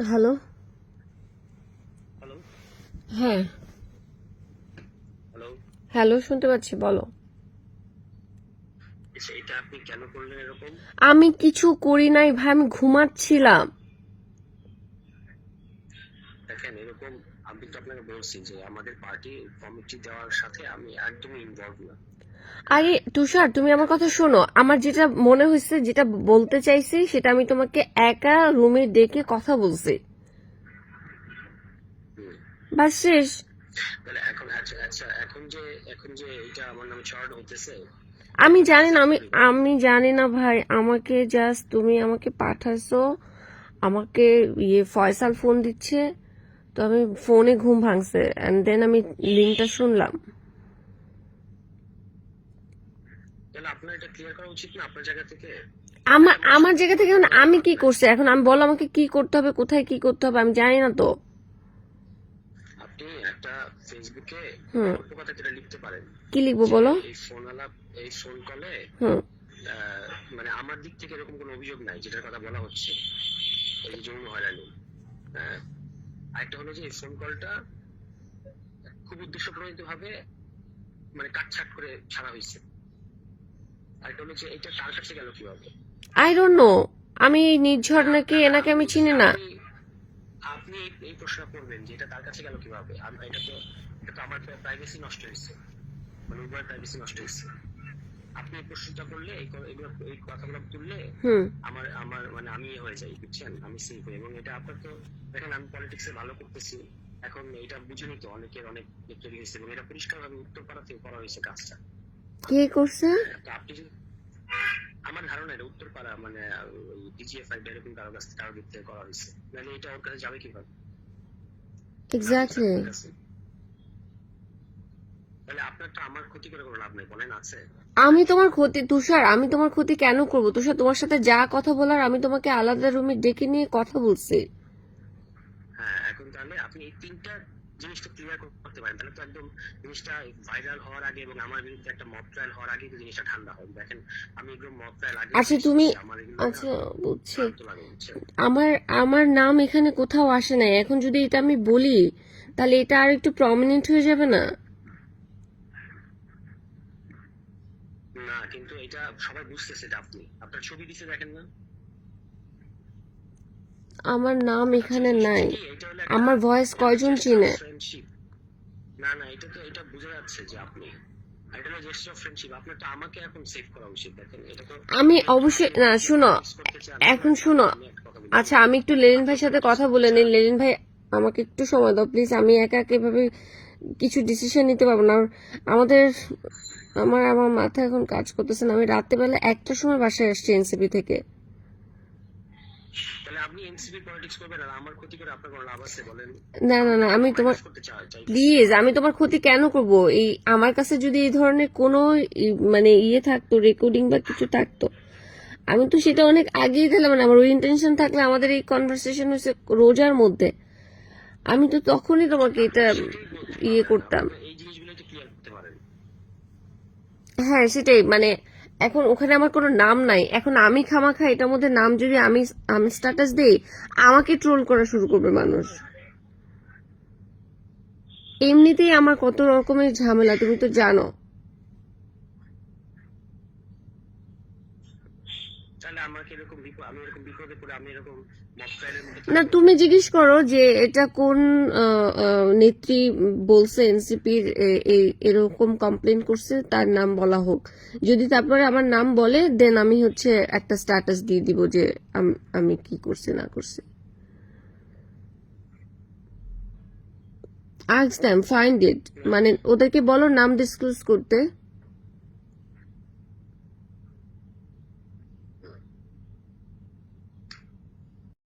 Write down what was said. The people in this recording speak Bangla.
হ্যালো। হ্যাঁ। হ্যালো। শুনতে পাচ্ছি বলো। আচ্ছা আপনি কেন করলেন এরকম? আমি কিছু করি নাই ভাই আমি ঘুমাচ্ছিলাম। দেখেন এরকম আমি তো আপনাকে বলছি যে আমাদের পার্টি কমিটি দেওয়ার সাথে আমি একদমই ইনভলভ না। আরে তুষার তুমি আমার কথা শোনো। আমার যেটা মনে হয়েছে যেটা বলতে চাইছি সেটা আমি তোমাকে একা রুমে ডেকে কথা বলছি। বাস শেষ। এখন আচ্ছা আচ্ছা এখন যে এখন যে এটা আমার নামে চড়ানো হইতেছে আমি জানি না আমি আমি জানি না ভাই। আমাকে জাস্ট তুমি আমাকে পাঠাইছো আমাকে ইয়ে ফয়সাল ফোন দিচ্ছে তো আমি ফোনে ঘুম ভাঙছে এন্ড দেন আমি লিঙ্কটা শুনলাম। তাহলে আপনার এটা ক্লিয়ার করা উচিত না আপনার জায়গা থেকে? আমার আমার জায়গা থেকে এখন আমি কি করছি? এখন আমি বলো আমাকে কি করতে হবে কোথায় কি করতে হবে আমি জানি না তো। আপনি একটা ফেসবুকে অল্প কথা যেটা লিখতে পারেন। কি লিখব বলো? এই ফোন আলাপ এই ফোন কলে মানে আমার দিক থেকে এরকম কোনো অভিযোগ নাই যেটার কথা বলা হচ্ছে। এই যে যৌন হয়রানি। হ্যাঁ আরেকটা হলো যে এই ফোন কলটা খুব উদ্দেশ্যপ্রণীত ভাবে মানে কাটছাট করে ছাড়া হয়েছে। এটা তার কাছে গেল কীভাবে? আই ডোন্ট নো আমি নির্ঝর নাকি এনাকে আমি চিনি না। আপনি- এই- প্রশ্ন করবেন যে এটা তার কাছে গেল কীভাবে? আম- এটা তো এটা তো আমার প্রাইভেসি নষ্ট হয়েছে। মানে উভয়ের প্রাইভেসি নষ্ট হয়েছে। আপনি এই প্রশ্নটা করলে এই এগুলো এই কথাগুলো তুললে আমার আমার মানে আমি হয়ে যাই বুঝছেন? আমি এবং এটা আপনার তো দেখেন আমি পলিটিক্সে ভালো করতেছি। এখন এটা বুঝে তো অনেকের অনেক হয়েছে এবং এটা পরিষ্কারভাবে উত্তরপাড়া থেকে করা হয়েছে কাজটা। কে করছে? আমার ধারণা এটা উত্তরপাড়া মানে ডিজিএফআই এরকম কারও কাছ কারও দিক থেকে করা হয়েছে। নাহলে এটা ওর কাছে যাবে কীভাবে? এক্স্যাক্টলি আমি তোমার ক্ষতি তুষার আমি তোমার ক্ষতি কেন করব? তুষার তোমার সাথে যা কথা বলার আমি তোমাকে আলাদা রুমে ডেকে নিয়ে কথা বলছি। হ্যাঁ এখন তাহলে আপনি এই তিনটা জিনিসটা ক্লিয়ার করতে পারেন। তাহলে তো একদম জিনিসটা ভাইরাল হওয়ার আগে এবং আমার বিরুদ্ধে একটা মব ট্রায়াল হওয়ার আগে জিনিসটা ঠান্ডা হয়। দেখেন আমি এগুলো মব ট্রায়াল আগে আচ্ছা তুমি আচ্ছা বুঝছি। আমার আমার নাম এখানে কোথাও আসে নাই। এখন যদি এটা আমি বলি তাহলে এটা আর একটু প্রমিনেন্ট হয়ে যাবে না? না কিন্তু এটা সবাই বুঝতেছে যে আপনি। আপনার ছবি দিছে দেখেন না? আমার নাম এখানে নাই। আমার ভয়েস কয়জন চিনে? না না এটা তো এটা বোঝা যাচ্ছে যে আপনি আমি অবশ্যই না শুনো এখন শুনো। আচ্ছা আমি একটু লেলিন ভাইয়ের সাথে কথা বলে নিই। লেলিন ভাই আমাকে একটু সময় দাও প্লিজ আমি একা একা এভাবে কিছু ডিসিশন নিতে পারব না। আমাদের আমার আমার মাথা এখন কাজ করতেছে না। আমি রাত্রেবেলা একটার সময় বাসায় আসছি এনসিপি থেকে তাহলে আপনি এনসিপি পলিটিক্স করবেন আর আমার ক্ষতি করে আপনার কোনো লাভ আছে বলেন না না না আমি তোমার প্লিজ আমি তোমার ক্ষতি কেন করব? এই আমার কাছে যদি এই ধরনের কোনো মানে ইয়ে থাকতো রেকর্ডিং বা কিছু থাকতো আমি তো সেটা অনেক আগেই দিলাম মানে আমার ওই ইন্টেনশন থাকলে আমাদের এই কনভারসেশন হয়েছে রোজার মধ্যে। আমি তো তখনই তোমাকে এটা ইয়ে করতাম। হ্যাঁ সেটাই মানে এখন ওখানে আমার কোনো নাম নাই। এখন আমি খামাখা, এটার মধ্যে নাম যদি আমি আমি স্ট্যাটাস দেই, আমাকে ট্রোল করা শুরু করবে মানুষ। এমনিতেই আমার কত রকমের ঝামেলা, তুমি তো জানো। তাহলে আমাকে এরকম আমি এরকম বিপদে পড়ে আমি এরকম মব ট্রায়ালের মধ্যে না তুমি জিজ্ঞেস করো যে এটা কোন নেত্রী বলছে এনসিপির এরকম কমপ্লেন করছে তার নাম বলা হোক। যদি তারপরে আমার নাম বলে দেন আমি হচ্ছে একটা স্ট্যাটাস দিয়ে দিব যে আম- আমি কি করছি না করছি। আস্ক দ্যাম ফাইন্ড ইট মানে ওদেরকে বলো নাম ডিসক্লোজ করতে।